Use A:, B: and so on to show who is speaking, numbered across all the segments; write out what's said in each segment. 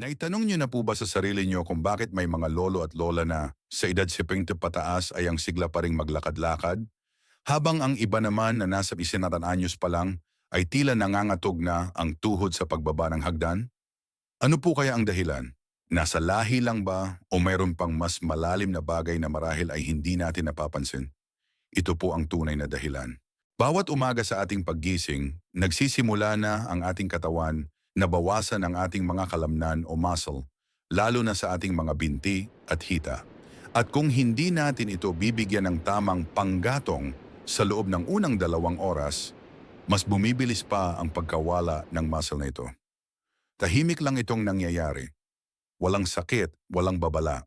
A: Naitanong niyo na po ba sa sarili niyo kung bakit may mga lolo at lola na sa edad 70 pataas ay ang sigla pa ring maglakad-lakad? Habang ang iba naman na nasa isinatan anyos pa lang ay tila nangangatog na ang tuhod sa pagbaba ng hagdan? Ano po kaya ang dahilan? Nasa lahi lang ba o mayroon pang mas malalim na bagay na marahil ay hindi natin napapansin? Ito po ang tunay na dahilan. Bawat umaga sa ating paggising, nagsisimula na ang ating katawan na bawasan ang ating mga kalamnan o muscle, lalo na sa ating mga binti at hita. At kung hindi natin ito bibigyan ng tamang panggatong sa loob ng unang dalawang oras, mas bumibilis pa ang pagkawala ng muscle na ito. Tahimik lang itong nangyayari. Walang sakit, walang babala.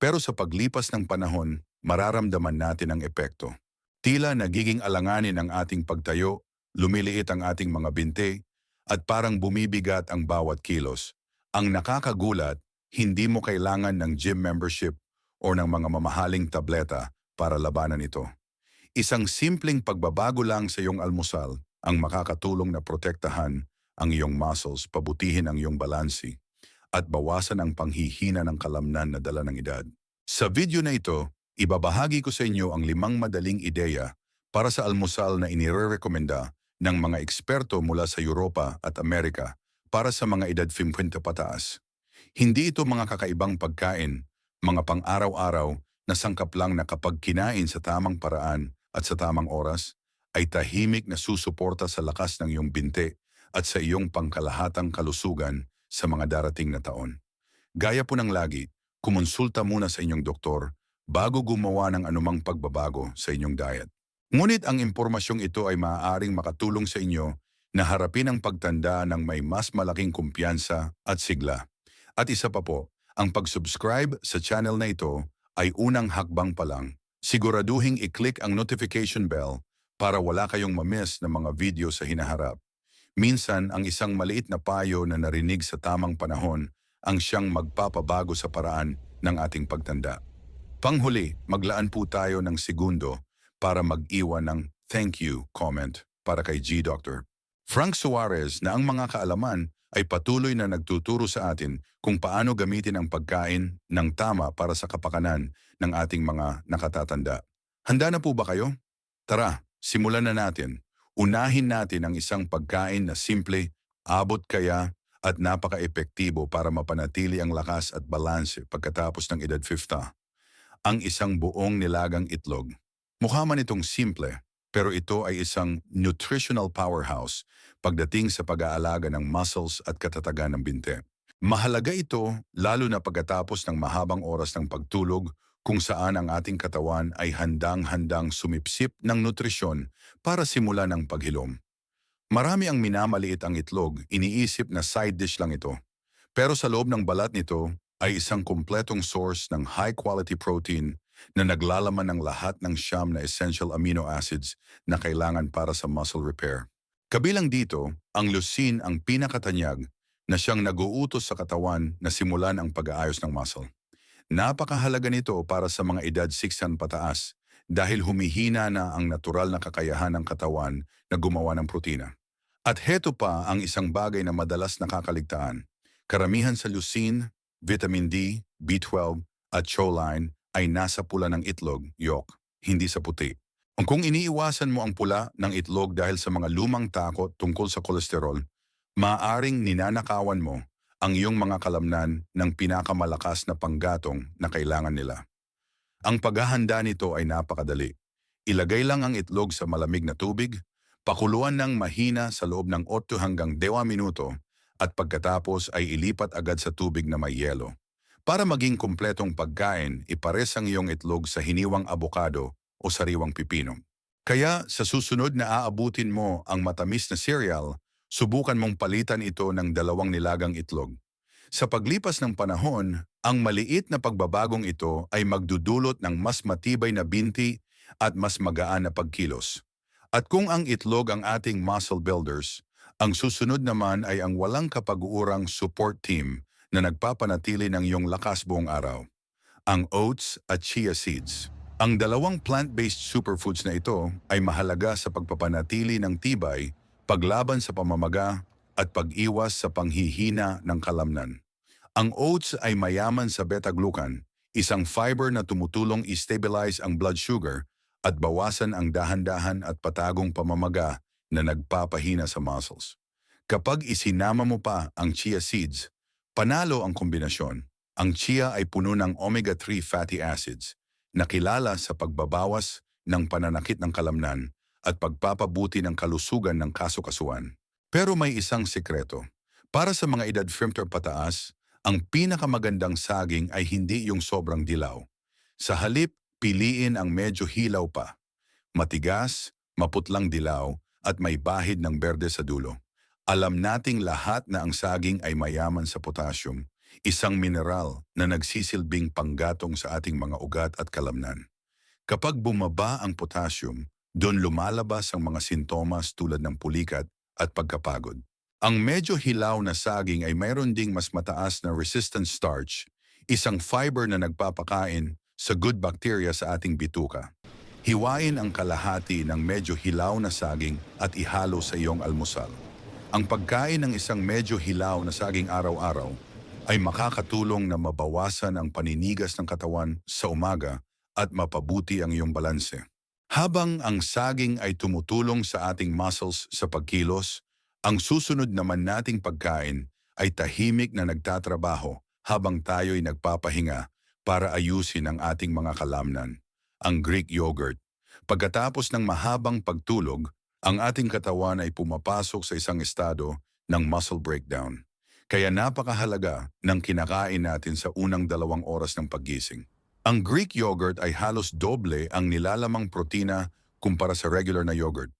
A: Pero sa paglipas ng panahon, mararamdaman natin ang epekto. Tila nagiging alanganin ang ating pagtayo, lumiliit ang ating mga binti, at parang bumibigat ang bawat kilos. Ang nakakagulat, hindi mo kailangan ng gym membership o ng mga mamahaling tableta para labanan ito. Isang simpleng pagbabago lang sa iyong almusal ang makakatulong na protektahan ang iyong muscles, pabutihin ang iyong balansi, at bawasan ang panghihina ng kalamnan na dala ng edad. Sa video na ito, ibabahagi ko sa inyo ang limang madaling ideya para sa almusal na inirerekomenda ng mga eksperto mula sa Europa at Amerika para sa mga edad 50 pataas. Hindi ito mga kakaibang pagkain, mga pang-araw-araw na sangkap lang na kapag kinain sa tamang paraan at sa tamang oras, ay tahimik na susuporta sa lakas ng iyong binte at sa iyong pangkalahatang kalusugan sa mga darating na taon. Gaya po ng lagi, kumonsulta muna sa inyong doktor bago gumawa ng anumang pagbabago sa inyong diet. Ngunit ang impormasyong ito ay maaaring makatulong sa inyo na harapin ang pagtanda ng may mas malaking kumpiyansa at sigla. At isa pa po, ang pag-subscribe sa channel na ito ay unang hakbang pa lang. Siguraduhing i-click ang notification bell para wala kayong mamiss ng mga video sa hinaharap. Minsan, ang isang maliit na payo na narinig sa tamang panahon ang siyang magpapabago sa paraan ng ating pagtanda. Panghuli, maglaan po tayo ng segundo para mag-iwan ng thank you comment para kay G-Doctor. Frank Suarez na ang mga kaalaman ay patuloy na nagtuturo sa atin kung paano gamitin ang pagkain ng tama para sa kapakanan ng ating mga nakatatanda. Handa na po ba kayo? Tara, simulan na natin. Unahin natin ang isang pagkain na simple, abot kaya at napaka-epektibo para mapanatili ang lakas at balanse pagkatapos ng edad 50. Ang isang buong nilagang itlog. Mukha man itong simple, pero ito ay isang nutritional powerhouse pagdating sa pag-aalaga ng muscles at katatagan ng binte. Mahalaga ito lalo na pagkatapos ng mahabang oras ng pagtulog kung saan ang ating katawan ay handang-handang sumipsip ng nutrisyon para simulan ang paghilom. Marami ang minamaliit ang itlog, iniisip na side dish lang ito. Pero sa loob ng balat nito ay isang kumpletong source ng high-quality protein na naglalaman ng lahat ng siyam na essential amino acids na kailangan para sa muscle repair. Kabilang dito, ang leucine ang pinakatanyag na siyang naguutos sa katawan na simulan ang pag-aayos ng muscle. Napakahalaga nito para sa mga edad 6 pataas dahil humihina na ang natural na kakayahan ng katawan na gumawa ng protina. At heto pa ang isang bagay na madalas nakakaligtaan. Karamihan sa leucine, vitamin D, B12 at choline ay nasa pula ng itlog, yolk, hindi sa puti. Kung iniiwasan mo ang pula ng itlog dahil sa mga lumang takot tungkol sa kolesterol, maaaring ninanakawan mo ang iyong mga kalamnan ng pinakamalakas na panggatong na kailangan nila. Ang paghahanda nito ay napakadali. Ilagay lang ang itlog sa malamig na tubig, pakuluan ng mahina sa loob ng 8 hanggang 2 minuto at pagkatapos ay ilipat agad sa tubig na may yelo. Para maging kumpletong pagkain, ipares ang iyong itlog sa hiniwang abokado o sariwang pipino. Kaya sa susunod na aabutin mo ang matamis na cereal, subukan mong palitan ito ng dalawang nilagang itlog. Sa paglipas ng panahon, ang maliit na pagbabagong ito ay magdudulot ng mas matibay na binti at mas magaan na pagkilos. At kung ang itlog ang ating muscle builders, ang susunod naman ay ang walang kapag-uurang support team na nagpapanatili ng iyong lakas buong araw. Ang oats at chia seeds. Ang dalawang plant-based superfoods na ito ay mahalaga sa pagpapanatili ng tibay paglaban sa pamamaga at pag-iwas sa panghihina ng kalamnan. Ang oats ay mayaman sa beta-glucan, isang fiber na tumutulong i-stabilize ang blood sugar at bawasan ang dahan-dahan at patagong pamamaga na nagpapahina sa muscles. Kapag isinama mo pa ang chia seeds, panalo ang kombinasyon. Ang chia ay puno ng omega-3 fatty acids na kilala sa pagbabawas ng pananakit ng kalamnan at pagpapabuti ng kalusugan ng kasukasuan. Pero may isang sekreto. Para sa mga edad 50 pataas, ang pinakamagandang saging ay hindi yung sobrang dilaw. Sa halip, piliin ang medyo hilaw pa. Matigas, maputlang dilaw, at may bahid ng berde sa dulo. Alam nating lahat na ang saging ay mayaman sa potassium, isang mineral na nagsisilbing panggatong sa ating mga ugat at kalamnan. Kapag bumaba ang potassium, doon lumalabas ang mga sintomas tulad ng pulikat at pagkapagod. Ang medyo hilaw na saging ay mayroon ding mas mataas na resistant starch, isang fiber na nagpapakain sa good bacteria sa ating bituka. Hiwain ang kalahati ng medyo hilaw na saging at ihalo sa iyong almusal. Ang pagkain ng isang medyo hilaw na saging araw-araw ay makakatulong na mabawasan ang paninigas ng katawan sa umaga at mapabuti ang iyong balanse. Habang ang saging ay tumutulong sa ating muscles sa pagkilos, ang susunod naman nating pagkain ay tahimik na nagtatrabaho habang tayo'y nagpapahinga para ayusin ang ating mga kalamnan, ang Greek yogurt. Pagkatapos ng mahabang pagtulog, ang ating katawan ay pumapasok sa isang estado ng muscle breakdown. Kaya napakahalaga ng kinakain natin sa unang dalawang oras ng paggising. Ang Greek yogurt ay halos doble ang nilalamang protina kumpara sa regular na yogurt.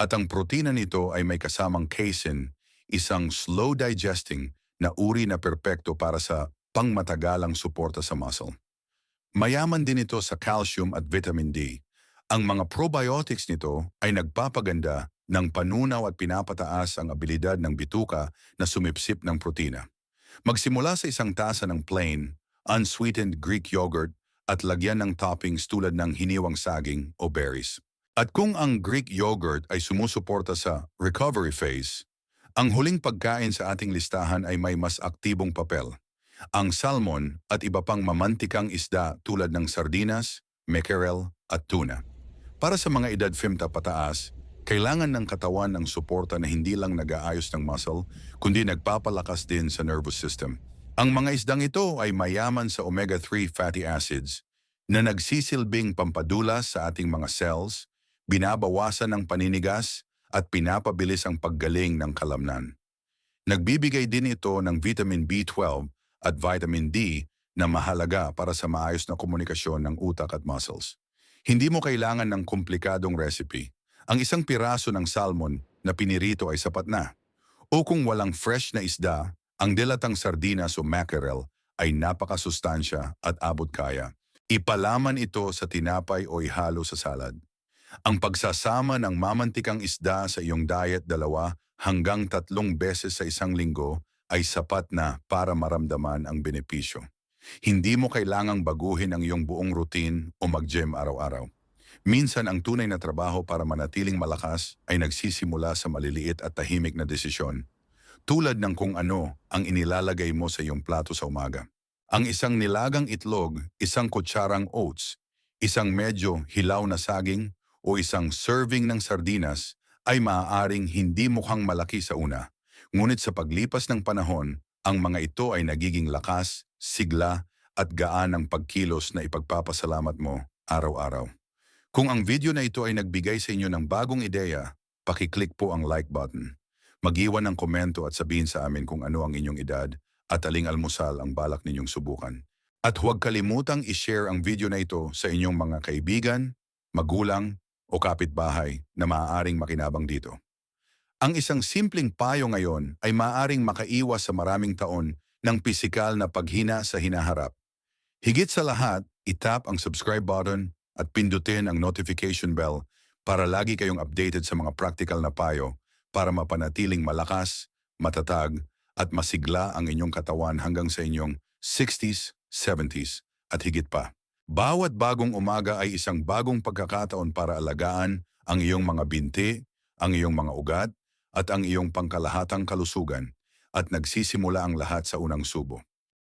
A: At ang protina nito ay may kasamang casein, isang slow digesting na uri na perpekto para sa pangmatagalang suporta sa muscle. Mayaman din ito sa calcium at vitamin D. Ang mga probiotics nito ay nagpapaganda ng panunaw at pinapataas ang abilidad ng bituka na sumipsip ng protina. Magsimula sa isang tasa ng plain, unsweetened Greek yogurt at lagyan ng toppings tulad ng hiniwang saging o berries. At kung ang Greek yogurt ay sumusuporta sa recovery phase, ang huling pagkain sa ating listahan ay may mas aktibong papel. Ang salmon at iba pang mamantikang isda tulad ng sardinas, mackerel at tuna. Para sa mga edad 50 pataas, kailangan ng katawan ng suporta na hindi lang nag-aayos ng muscle, kundi nagpapalakas din sa nervous system. Ang mga isdang ito ay mayaman sa omega-3 fatty acids na nagsisilbing pampadulas sa ating mga cells, binabawasan ng paninigas at pinapabilis ang paggaling ng kalamnan. Nagbibigay din ito ng vitamin B12 at vitamin D na mahalaga para sa maayos na komunikasyon ng utak at muscles. Hindi mo kailangan ng komplikadong recipe. Ang isang piraso ng salmon na pinirito ay sapat na. O kung walang fresh na isda, ang dilatang sardinas o mackerel ay napakasustansya at abot kaya. Ipalaman ito sa tinapay o ihalo sa salad. Ang pagsasama ng mamantikang isda sa iyong diet dalawa hanggang tatlong beses sa isang linggo ay sapat na para maramdaman ang benepisyo. Hindi mo kailangang baguhin ang iyong buong routine o mag-gym araw-araw. Minsan ang tunay na trabaho para manatiling malakas ay nagsisimula sa maliliit at tahimik na desisyon. Tulad ng kung ano ang inilalagay mo sa iyong plato sa umaga. Ang isang nilagang itlog, isang kutsarang oats, isang medyo hilaw na saging, o isang serving ng sardinas ay maaaring hindi mukhang malaki sa una. Ngunit sa paglipas ng panahon, ang mga ito ay nagiging lakas, sigla at gaan ng pagkilos na ipagpapasalamat mo araw-araw. Kung ang video na ito ay nagbigay sa inyo ng bagong ideya, pakiclick po ang like button. Mag-iwan ng komento at sabihin sa amin kung ano ang inyong edad at aling almusal ang balak ninyong subukan. At huwag kalimutang i-share ang video na ito sa inyong mga kaibigan, magulang o kapitbahay na maaaring makinabang dito. Ang isang simpleng payo ngayon ay maaaring makaiwas sa maraming taon ng pisikal na paghina sa hinaharap. Higit sa lahat, itap ang subscribe button at pindutin ang notification bell para lagi kayong updated sa mga practical na payo para mapanatiling malakas, matatag at masigla ang inyong katawan hanggang sa inyong 60s, 70s at higit pa. Bawat bagong umaga ay isang bagong pagkakataon para alagaan ang iyong mga binti, ang iyong mga ugat, at ang iyong pangkalahatang kalusugan at nagsisimula ang lahat sa unang subo.